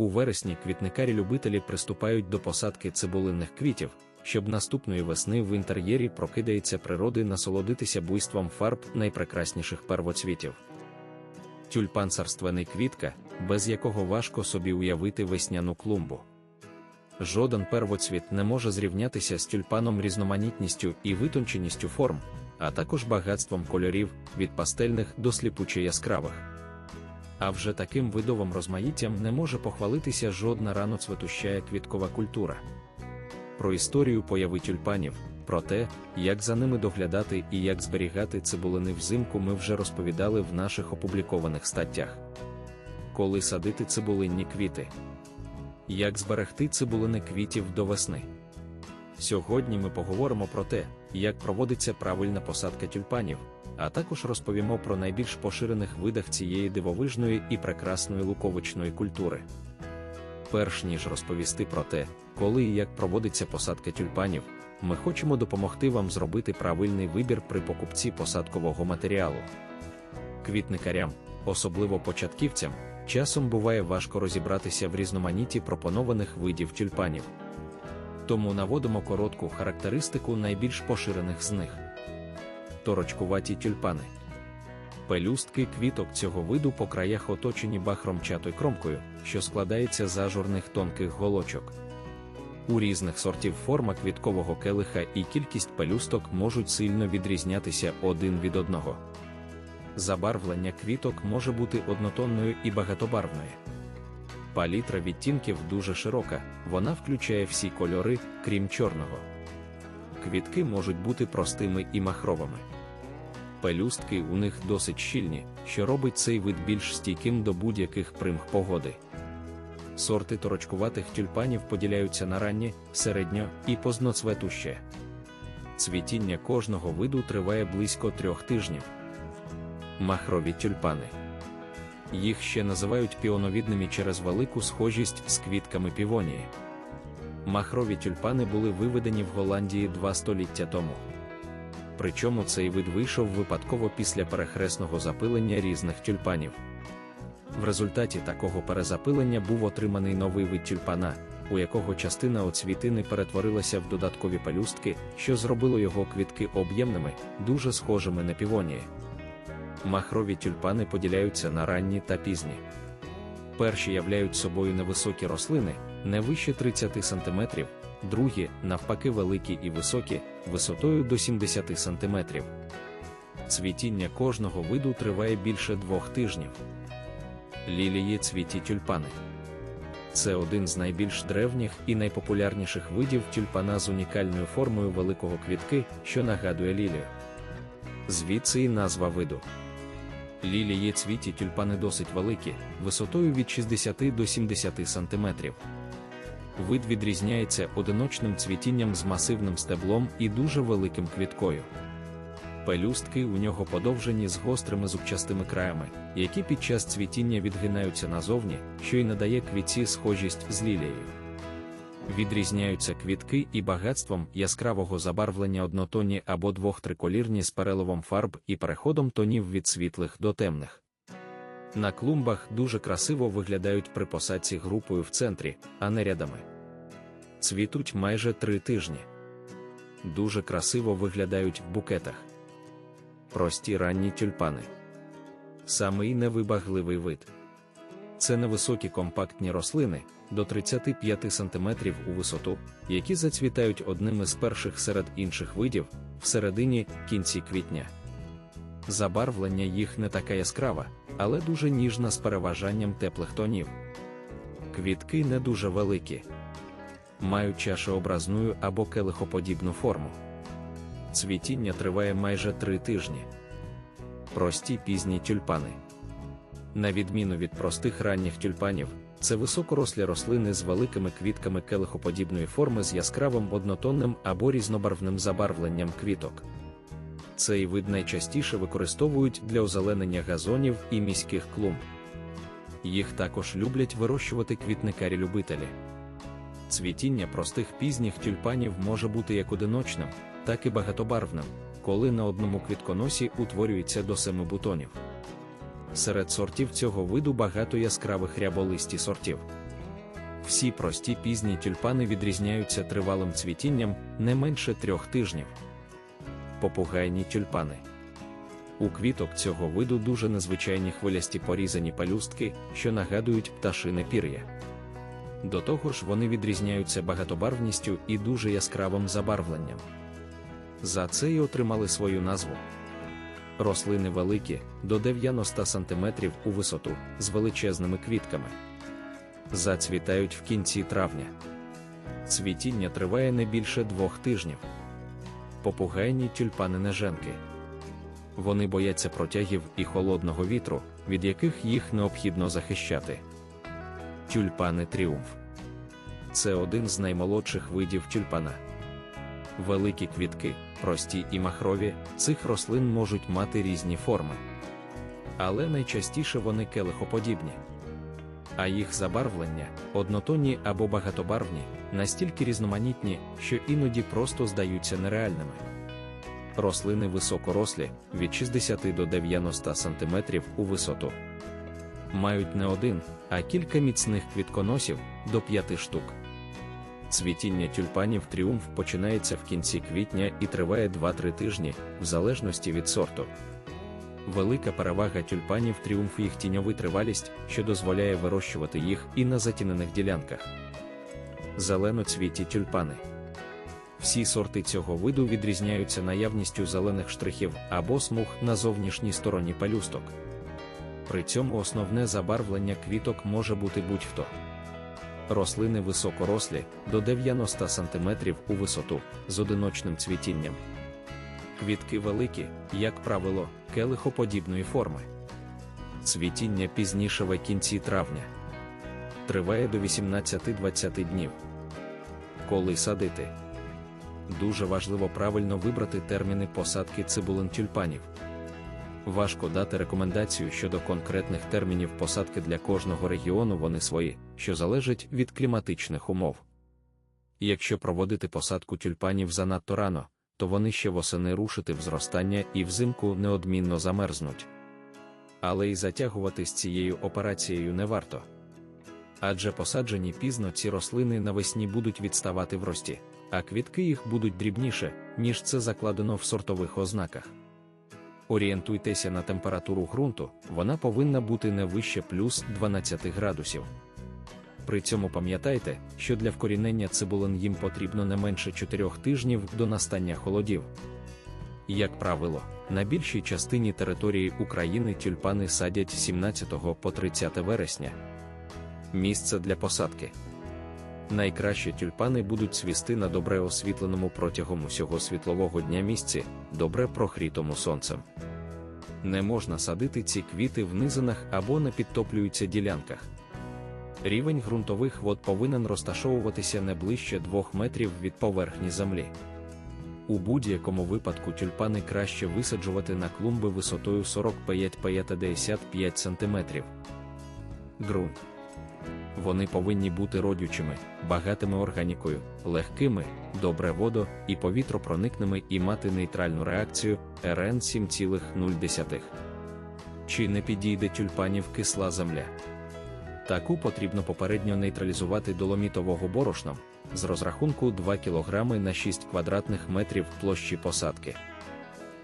У вересні квітникарі-любителі приступають до посадки цибулинних квітів, щоб наступної весни в інтер'єрі прокидається природи насолодитися буйством фарб найпрекрасніших первоцвітів. Тюльпан царственний квітка, без якого важко собі уявити весняну клумбу. Жоден первоцвіт не може зрівнятися з тюльпаном різноманітністю і витонченістю форм, а також багатством кольорів від пастельних до сліпуче яскравих. А вже таким видовим розмаїттям не може похвалитися жодна раноцветущая квіткова культура. Про історію появи тюльпанів, про те, як за ними доглядати і як зберігати цибулини взимку, ми вже розповідали в наших опублікованих статтях. Коли садити цибулинні квіти, як зберегти цибулини квітів до весни. Сьогодні ми поговоримо про те, як проводиться правильна посадка тюльпанів, а також розповімо про найбільш поширених видах цієї дивовижної і прекрасної луковичної культури. Перш ніж розповісти про те, коли і як проводиться посадка тюльпанів, ми хочемо допомогти вам зробити правильний вибір при покупці посадкового матеріалу. Квітникарям, особливо початківцям, часом буває важко розібратися в різноманітті пропонованих видів тюльпанів. Тому наводимо коротку характеристику найбільш поширених з них. Торочкуваті тюльпани. Пелюстки квіток цього виду по краях оточені бахромчатою кромкою, що складається з ажурних тонких голочок. У різних сортів форма квіткового келиха і кількість пелюсток можуть сильно відрізнятися один від одного. Забарвлення квіток може бути однотонною і багатобарвною. Палітра відтінків дуже широка, вона включає всі кольори, крім чорного. Квітки можуть бути простими і махровими. Пелюстки у них досить щільні, що робить цей вид більш стійким до будь-яких примх погоди. Сорти торочкуватих тюльпанів поділяються на ранні, середньо і позноцветуще. Цвітіння кожного виду триває близько трьох тижнів. Махрові тюльпани. Їх ще називають піоновідними через велику схожість з квітками півонії. Махрові тюльпани були виведені в Голландії два століття тому. Причому цей вид вийшов випадково після перехресного запилення різних тюльпанів. В результаті такого перезапилення був отриманий новий вид тюльпана, у якого частина оцвітини перетворилася в додаткові пелюстки, що зробило його квітки об'ємними, дуже схожими на півонії. Махрові тюльпани поділяються на ранні та пізні. Перші являють собою невисокі рослини, не вище 30 см, другі, навпаки, великі і високі, висотою до 70 см. Цвітіння кожного виду триває більше двох тижнів. Лілії цвіті тюльпани. Це один з найбільш древніх і найпопулярніших видів тюльпана з унікальною формою великого квітки, що нагадує лілію. Звідси і назва виду. Лілії цвіті тюльпани досить великі, висотою від 60 до 70 см. Вид відрізняється одиночним цвітінням з масивним стеблом і дуже великим квіткою. Пелюстки у нього подовжені з гострими зубчастими краями, які під час цвітіння відгинаються назовні, що й надає квітці схожість з лілією. Відрізняються квітки і багатством яскравого забарвлення однотонні або двох-триколірні з переливом фарб і переходом тонів від світлих до темних. На клумбах дуже красиво виглядають при посадці групою в центрі, а не рядами. Цвітуть майже три тижні. Дуже красиво виглядають в букетах. Прості ранні тюльпани. Самий невибагливий вид. Це невисокі компактні рослини до 35 см у висоту, які зацвітають одними з перших серед інших видів в середині кінці квітня. Забарвлення їх не така яскрава, але дуже ніжна з переважанням теплих тонів. Квітки не дуже великі, мають чашеобразну або келихоподібну форму. Цвітіння триває майже три тижні. Прості пізні тюльпани. На відміну від простих ранніх тюльпанів, це високорослі рослини з великими квітками келихоподібної форми з яскравим однотонним або різнобарвним забарвленням квіток. Цей вид найчастіше використовують для озеленення газонів і міських клумб. Їх також люблять вирощувати квітникарі-любителі. Цвітіння простих пізніх тюльпанів може бути як одиночним, так і багатобарвним, коли на одному квітконосі утворюється до семи бутонів. Серед сортів цього виду багато яскравих ряболисті сортів. Всі прості пізні тюльпани відрізняються тривалим цвітінням не менше трьох тижнів. Попугайні тюльпани. У квіток цього виду дуже незвичайні хвилясті порізані палюстки, що нагадують пташине пір'я. До того ж, вони відрізняються багатобарвністю і дуже яскравим забарвленням. За це й отримали свою назву. Рослини великі до 90 см у висоту з величезними квітками. Зацвітають в кінці травня. Цвітіння триває не більше двох тижнів. Попугайні тюльпани неженки. Вони бояться протягів і холодного вітру, від яких їх необхідно захищати. Тюльпани тріумф. Це один з наймолодших видів тюльпана. Великі квітки, прості і махрові, цих рослин можуть мати різні форми. Але найчастіше вони келихоподібні. А їх забарвлення, однотонні або багатобарвні, настільки різноманітні, що іноді просто здаються нереальними. Рослини високорослі від 60 до 90 см у висоту. Мають не один, а кілька міцних квітконосів до 5 штук. Цвітіння тюльпанів тріумф починається в кінці квітня і триває 2-3 тижні, в залежності від сорту. Велика перевага тюльпанів тріумф їх тіньовий тривалість, що дозволяє вирощувати їх і на затінених ділянках. Зеленоцвіті тюльпани. Всі сорти цього виду відрізняються наявністю зелених штрихів або смуг на зовнішній стороні пелюсток. При цьому основне забарвлення квіток може бути будь-хто. Рослини високорослі до 90 см у висоту з одиночним цвітінням. Квітки великі, як правило, келихоподібної форми. Цвітіння пізніше в кінці травня. Триває до 18-20 днів. Коли садити? Дуже важливо правильно вибрати терміни посадки цибулин тюльпанів. Важко дати рекомендацію щодо конкретних термінів посадки для кожного регіону вони свої, що залежить від кліматичних умов. Якщо проводити посадку тюльпанів занадто рано, то вони ще восени рушити в зростання і взимку неодмінно замерзнуть. Але й затягувати з цією операцією не варто. Адже посаджені пізно ці рослини навесні будуть відставати в рості, а квітки їх будуть дрібніше, ніж це закладено в сортових ознаках. Орієнтуйтеся на температуру ґрунту, вона повинна бути не вище плюс 12 градусів. При цьому пам'ятайте, що для вкорінення цибулин їм потрібно не менше 4 тижнів до настання холодів. Як правило, на більшій частині території України тюльпани садять 17 по 30 вересня. Місце для посадки. Найкраще тюльпани будуть цвісти на добре освітленому протягом усього світлового дня місці, добре прохрітому сонцем. Не можна садити ці квіти в низинах або на підтоплюються ділянках. Рівень ґрунтових вод повинен розташовуватися не ближче 2 метрів від поверхні землі. У будь-якому випадку тюльпани краще висаджувати на клумби висотою 45-55 см. Ґрунт. Вони повинні бути родючими, багатими органікою, легкими, добре водо і повітропроникними і мати нейтральну реакцію РН 7,0. Чи не підійде тюльпанів кисла земля? Таку потрібно попередньо нейтралізувати доломітового борошном з розрахунку 2 кг на 6 квадратних метрів площі посадки.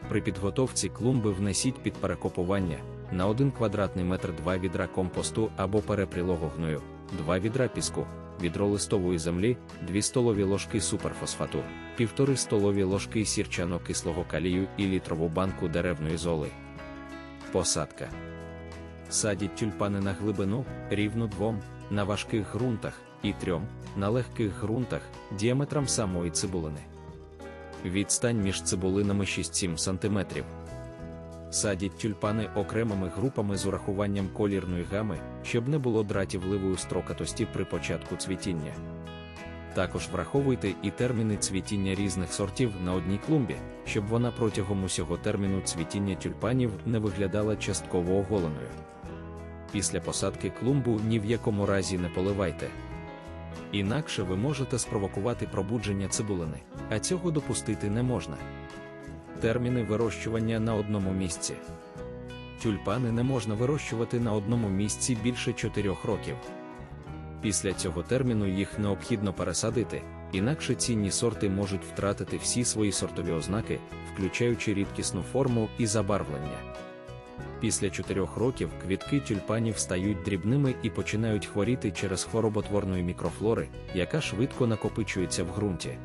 При підготовці клумби внесіть під перекопування на 1 квадратний метр 2 відра компосту або перепрілого гною, 2 відра піску, відро листової землі, 2 столові ложки суперфосфату, 1,5 столові ложки сірчано-кислого калію і літрову банку деревної золи. Посадка. Садіть тюльпани на глибину, рівну двом, на важких ґрунтах і трьом, на легких ґрунтах діаметром самої цибулини. Відстань між цибулинами 6-7 см. Садіть тюльпани окремими групами з урахуванням колірної гами, щоб не було дратівливої строкатості при початку цвітіння. Також враховуйте і терміни цвітіння різних сортів на одній клумбі, щоб вона протягом усього терміну цвітіння тюльпанів не виглядала частково оголеною. Після посадки клумбу ні в якому разі не поливайте. Інакше ви можете спровокувати пробудження цибулини, а цього допустити не можна. Терміни вирощування на одному місці. Тюльпани не можна вирощувати на одному місці більше 4 років. Після цього терміну їх необхідно пересадити, інакше цінні сорти можуть втратити всі свої сортові ознаки, включаючи рідкісну форму і забарвлення. Після чотирьох років квітки тюльпанів стають дрібними і починають хворіти через хвороботворної мікрофлори, яка швидко накопичується в ґрунті.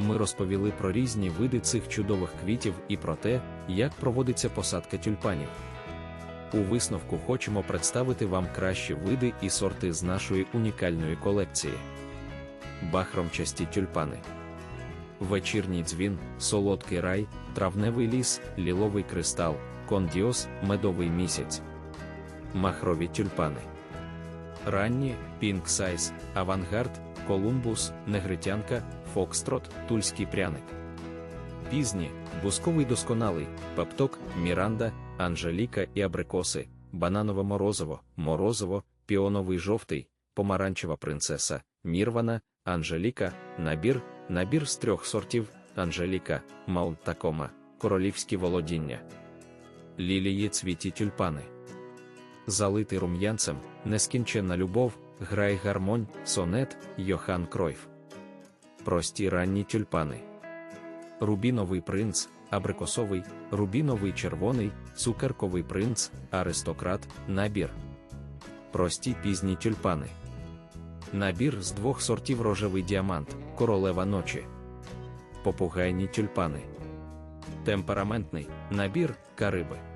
Ми розповіли про різні види цих чудових квітів і про те, як проводиться посадка тюльпанів. У висновку хочемо представити вам кращі види і сорти з нашої унікальної колекції. Бахромчасті тюльпани. Вечірній дзвін, солодкий рай, травневий ліс, ліловий кристал, кондіос, медовий місяць. Махрові тюльпани. Ранні, Pink Size, Авангард, Колумбус, Негритянка, Фокстрот, Тульський пряник. Пізні, бусковий досконалий, Пепток, Міранда, Анжеліка і Абрикоси, Бананове морозиво, Морозиво, Піоновий жовтий, Помаранчева принцеса, Мірвана, Анжеліка, Набір, набір з трьох сортів, Анжеліка, Маунт Такома, Королівські володіння. Лілії цвіті тюльпани. Залитий рум'янцем, нескінченна любов, грай гармонь, сонет, Йохан Кройф. Прості ранні тюльпани. Рубіновий принц, абрикосовий, рубіновий червоний, цукерковий принц, аристократ, набір. Прості пізні тюльпани. Набір з двох сортів рожевий діамант, королева ночі. Попугайні тюльпани. Темпераментний набір кариби.